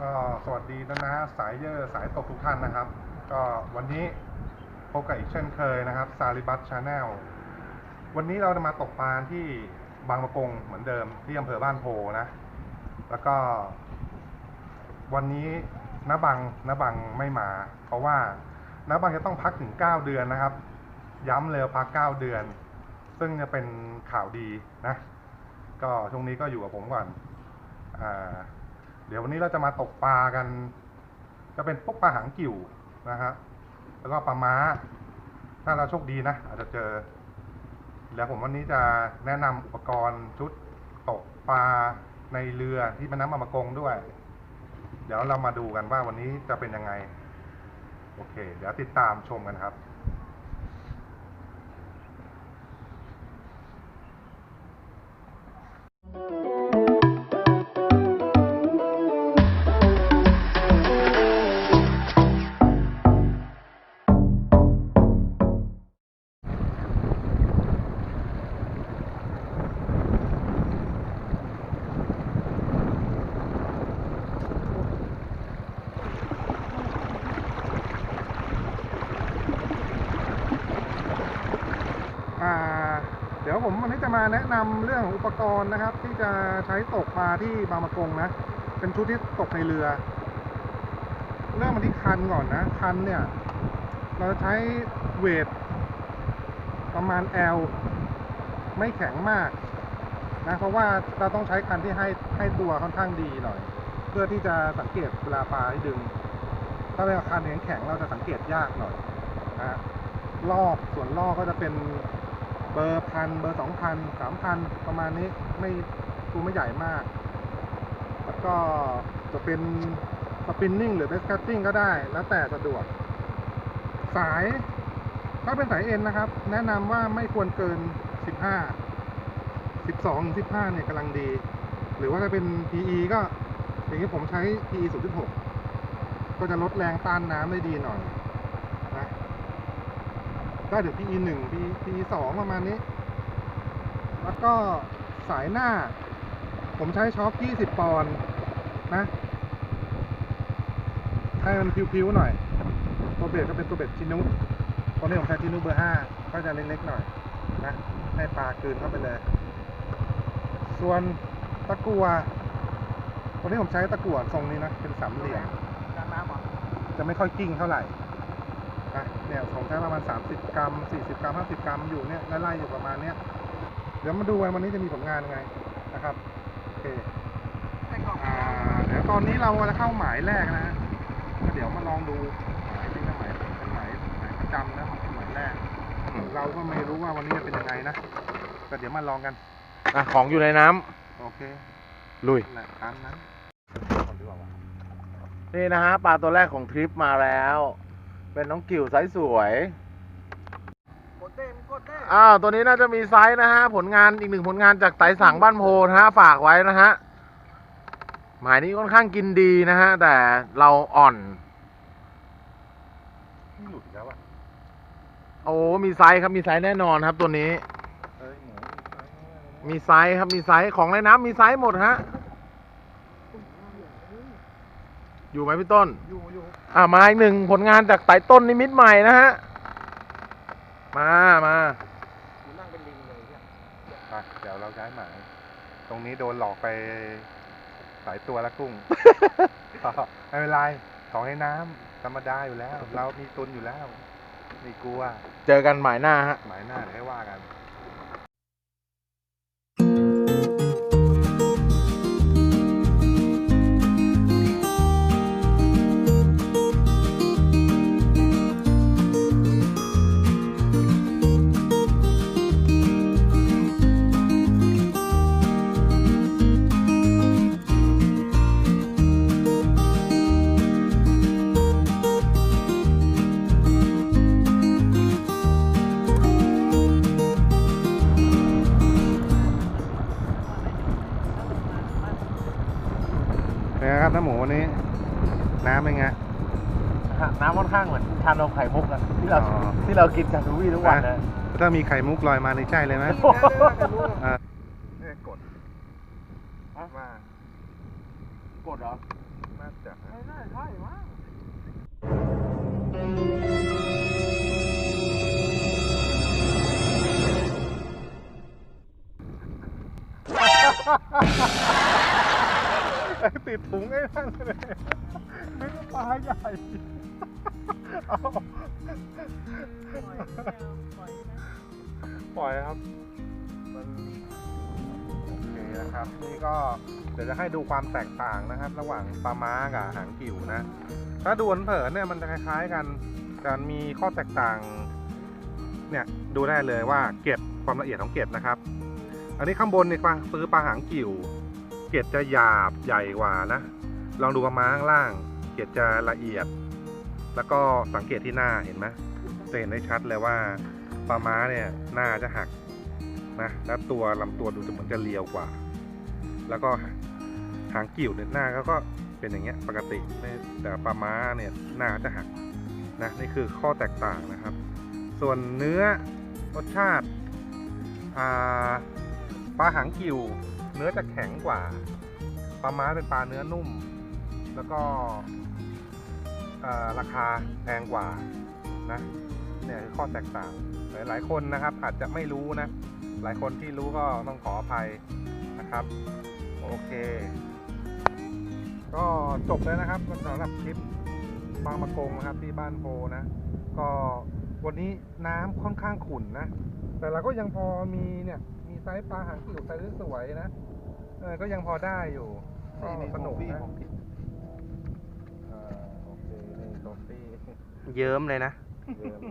ก็สวัสดีนะนะสายเยอร์สายตกทุกท่านนะครับ ก็วันนี้พบกับอีกเช่นเคยนะครับซาลิบัตชาแนลวันนี้เราจะมาตกปลาที่บางประกงเหมือนเดิมที่อำเภอบ้านโพนะ แล้วก็ วันนี้น้าบังน้าบังไม่มา เพราะว่าน้าบังจะต้องพักถึง 9 เดือนนะครับ ย้ำเลยพัก 9 เดือน ซึ่งจะเป็นข่าวดีนะ ก็ช่วงนี้ก็อยู่กับผมก่อนอ่า เดี๋ยววันนี้เราจะมาตกปลากัน จะเป็นพวกปลาหางกิ่วนะครับแล้วก็ปลาม้า ถ้าเราโชคดีนะอาจจะเจอ แล้วผมวันนี้จะแนะนำอุปกรณ์ชุดตกปลาในเรือที่เป็นน้ำมะมะกงด้วย เดี๋ยวเรามาดูกันว่าวันนี้จะเป็นยังไง โอเค เดี๋ยวติดตามชมกันครับ วผมวันนี้จะมาแนะนำเรื่องอุปกรณ์นะครับ ที่จะใช้ตกปลาที่บางมะกงนะ เป็นชุดที่ตกในเรือ เริ่มมาที่คันก่อนนะ คันเนี่ย เราจะใช้เวทประมาณ L ไม่แข็งมากนะเพราะว่าเราต้องใช้คันที่ให้ให้ตัวค่อนข้างดีหน่อย เพื่อที่จะสังเกตเวลาปลาที่ดึง ถ้าเป็นคันแข็งแข็งเราจะสังเกตยากหน่อยนะลอกส่วนลอกก็จะเป็น บอร์พันเบอร์สองพันสามพันประมาณนี้ไม่ตัวไม่ใหญ่มาก แล้วก็จะเป็นสปินนิ่งหรือเบสคัตติ้งก็ได้ แล้วแต่สะดวก สาย ถ้าเป็นสายเอ็นนะครับ แนะนำว่าไม่ควรเกิน 15 12ถึง15เนี่ยกำลังดี หรือว่าถ้าเป็น PE ก็อย่างนี้ผมใช้ PE 0.6 ก็จะลดแรงต้านน้ำได้ดีหน่อย ได้เดี๋ยว PE หนึ่ง PE สองประมาณนี้ แล้วก็สายหน้า ผมใช้ช็อค20 ปอนด์นะให้มันพิวๆหน่อย ตัวเบรกก็เป็นตัวเบรกชินุตอนนี้ผมใช้ชินุเบอร์5ก็จะเล็กๆหน่อยนะให้ปลากลืนเข้าไปเลย ส่วนตะกัวตอนนี้ผมใช้ตะกัวทรงนี้นะ เป็นสามเหลี่ยมจะไม่ค่อยกิ้งเท่าไหร่ อะเนี่ยผมใช้ประมาณ 30 กรัม 40 กรัม 50 กรัมอยู่เนี่ยไล่ๆอยู่ประมาณเนี้ยเดี๋ยวมาดูกันวันนี้จะมีผลงานยังไงนะครับโอเคอ่าเดี๋ยวตอนนี้เราจะเข้าหมายแรกนะฮะก็เดี๋ยวมาลองดูหมายที่เป็นหมายเป็นหมายหมายประจำนะเป็นหมายแรก เราก็ไม่รู้ว่าวันนี้จะเป็นยังไงนะก็เดี๋ยวมาลองกันอะของอยู่ในน้ำโอเคลุยนั่นแหละตามนั้นก่อนดีกว่าวะนี่นะฮะปลาตัวแรกของทริปมาแล้ว เป็นน้องกิ่วไซส์สวยกดเต้มกดเต้อ้าวตัวนี้น่าจะมีไซส์นะฮะ ผลงานอีกหนึ่งผลงานจากไต่สังบ้านโพนะฮะ ฝากไว้นะฮะ หมายนี้ค่อนข้างกินดีนะฮะ แต่เราอ่อน หลุดอีกแล้วอะโอ้ มีไซส์ครับ มีไซส์แน่นอนครับตัวนี้ เอ้ยหมู มีไซส์ครับ มีไซส์ของในน้ำมีไซส์หมดฮะ อยู่ไหมพี่ต้น อยู่อยู่อ่ามาอีกหนึ่งผลงานจากไต่ต้นนิมิตใหม่นะฮะ มามากูนั่งเป็นลิงเลยเนี่ยไปเดี๋ยวเราย้ายหมายตรงนี้โดนหลอกไปหลายตัวแล้วกุ้ง ไม่เป็นไร ของในน้ำธรรมดาอยู่แล้ว เรามีตุนอยู่แล้ว ไม่กลัว เจอกันหมายหน้าฮะ หมายหน้าเดี๋ยวให้ว่ากัน ครับน้าหมูวันนี้ น้ำเป็นไง น้ำค่อนข้างเหมือนชานมไข่มุกอะที่เราอ๋อ ที่เรากินจากทูวี่ทุกวันนะ ถ้ามีไข่มุกลอยมาในใจเลยไหมโอ้โหเออเนี่ยกดฮะมากดเหรอ น่าจะ ไม่น่าใช่มั้ง ติดถุงไอ้นั่นเลยนึกว่ปลาใหญ่ เอา ปล่อยครับ มันโอเคนะครับ นี่ก็เดี๋ยวจะให้ดูความแตกต่างนะครับ ระหว่างปลาม้ากับหางกิ่วนะ ถ้าดูเผินเนี่ยมันจะคล้ายๆกันแต่มีข้อแตกต่าง เนี่ยดูได้เลยว่าเกล็ดความละเอียดของเกล็ดนะครับ อันนี้ข้างบนนี่ปลาซื้อปลาหางกิ่ว เกล็ดจะหยาบใหญ่กว่านะ ลองดูปลาม้าข้างล่าง เกล็ดจะละเอียด แล้วก็สังเกตที่หน้าเห็นไหมจะเห็นได้ชัดเลยว่าปลาม้าเนี่ยหน้าจะหักนะแล้วตัวลำตัวดูจะเหมือนจะเรียวกว่า แล้วก็หางกิ่วเนี่ยหน้าเขาก็เป็นอย่างเงี้ยปกติแต่ปลาม้าเนี่ยหน้าจะหักนะนี่คือข้อแตกต่างนะครับ ส่วนเนื้อรสชาติปลาหางกิ่ว เนื้อจะแข็งกว่าปลาม้าเป็นปลาเนื้อนุ่ม แล้วก็ราคาแพงกว่านะเนี่ยคือข้อแตกต่างหลาย ๆ คนนะครับอาจจะไม่รู้นะ หลายคนที่รู้ก็ต้องขออภัยนะครับ โอเค ก็จบแล้วนะครับสำหรับคลิปบางมะกงนะครับที่บ้านโพนะ ก็วันนี้น้ำค่อนข้างขุ่นนะ แต่เราก็ยังพอมีเนี่ย มีไซส์ปลาหางกิ่วไซส์สวยนะ เออก็ยังพอได้อยู่ก็สนุกนะเออโอเคนี่โซฟี่เยิ้มเลยนะเยี่ยม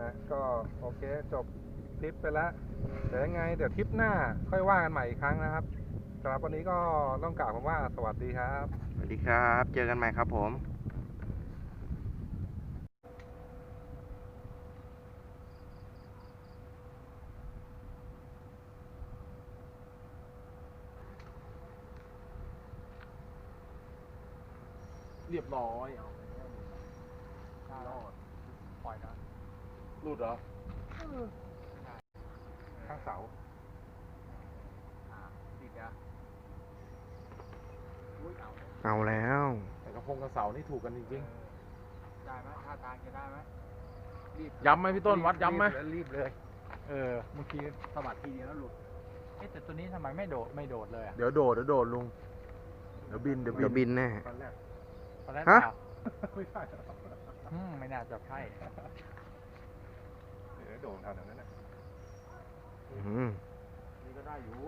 นะก็โอเคจบคลิปไปแล้วเดี๋ยวยังไง เดี๋ยวคลิปหน้าค่อยว่ากันใหม่อีกครั้งนะครับสำหรับวันนี้ก็ต้องกล่าวคำว่าสวัสดีครับ สวัสดีครับ เจอกันใหม่ครับผม เรียบร้อยรอดปล่อยนะหลุดเหรอข้างเสาติดอะอุ้ยเอาเอาแล้ว แต่กระพงกระเสานี่ถูกกันจริงได้ไหมท่าทางจะได้ไหมรีบๆย้ำไหมพี่ต้นวัดย้ำไหมรีบเลย เออเมื่อกี้สะบัดทีเดียวแล้วหลุดเอ๊ะแต่ตัวนี้ทำไมไม่โดดไม่โดดเลยอะเดี๋ยวโดดเดี๋ยวโดดลุง เดี๋ยวบินเดี๋ยวบิเดี๋ยนวบินแน่ ตอนแรก ตอนแรกฮะเปล่าไม่ใช่อืมไม่น่าจะใช่เดี๋ยวโดนแถวนั้นแหละอืมนี่ก็ได้อยู่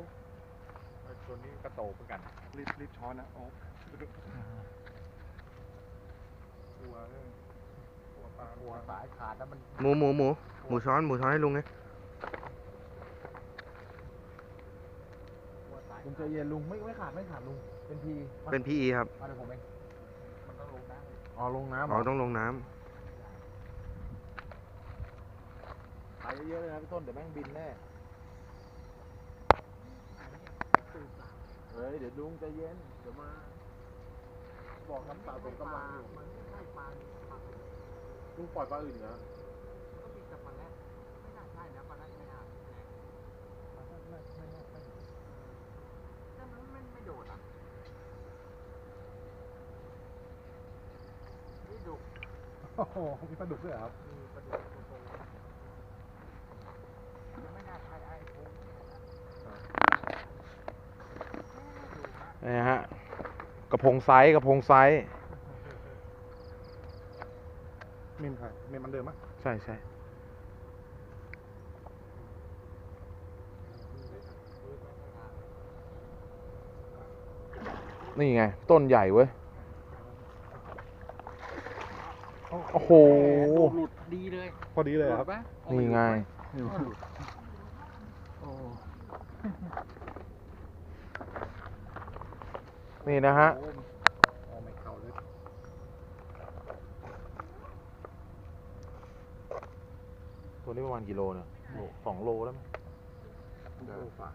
ไอ้ตัวนี้กระโตกเหมือนกันรีบรีบช้อนนะโอ้กลัวเรื่องกลัวปลากลัวสายขาดแล้วมันหมูหมูหมูหมูช้อนหมูช้อนให้ลุงไงกลัวสายลุงใจเย็นลุงไม่ไม่ขาดไม่ขาดลุงเป็นทีเป็น PE ครับมาเดี๋ยวผมเองมันต้องลงน้ำ อ๋อลงน้ำเหรอ๋ออต้องลงน้ำถ่ายเยอะๆเลยนะพี่ต้นเดี๋ยวแม่งบินแน่เฮ้ยเดี๋ยวลุงใจเย็นเดี๋ยวมา บอกน้ำตาผมกำลังอยู่มันไม่ใช่ปลาลุงปล่อยปลาอื่นเหรอ ก็มีแต่ปลาแรดไม่น่าใช่นะปลาแรดไม่น่าแต่มันไม่ไม่โดดอะนี่ดุ โอ้โหมีปลาดุกด้วยเหรอครับ มีปลาดุกตัวโตมันไม่น่าใช่ไอ้พงนี่ฮะ กระพงไซส์กระพงไซส์เมนใครเมนมันเดิมมั้ยใช่ใช่นี่ไง ต้นใหญ่เว้ย โอ้โหหลุดดีเลยพอดีเลยหเหรลุอครับดปะนี่ไงโอ้ นี่นะฮะโหโอ้ไม่เข้าเลยตัวนี้ประมาณกี่โลเนี่ยโลสองโลแล้วมั้งโอ้ฝา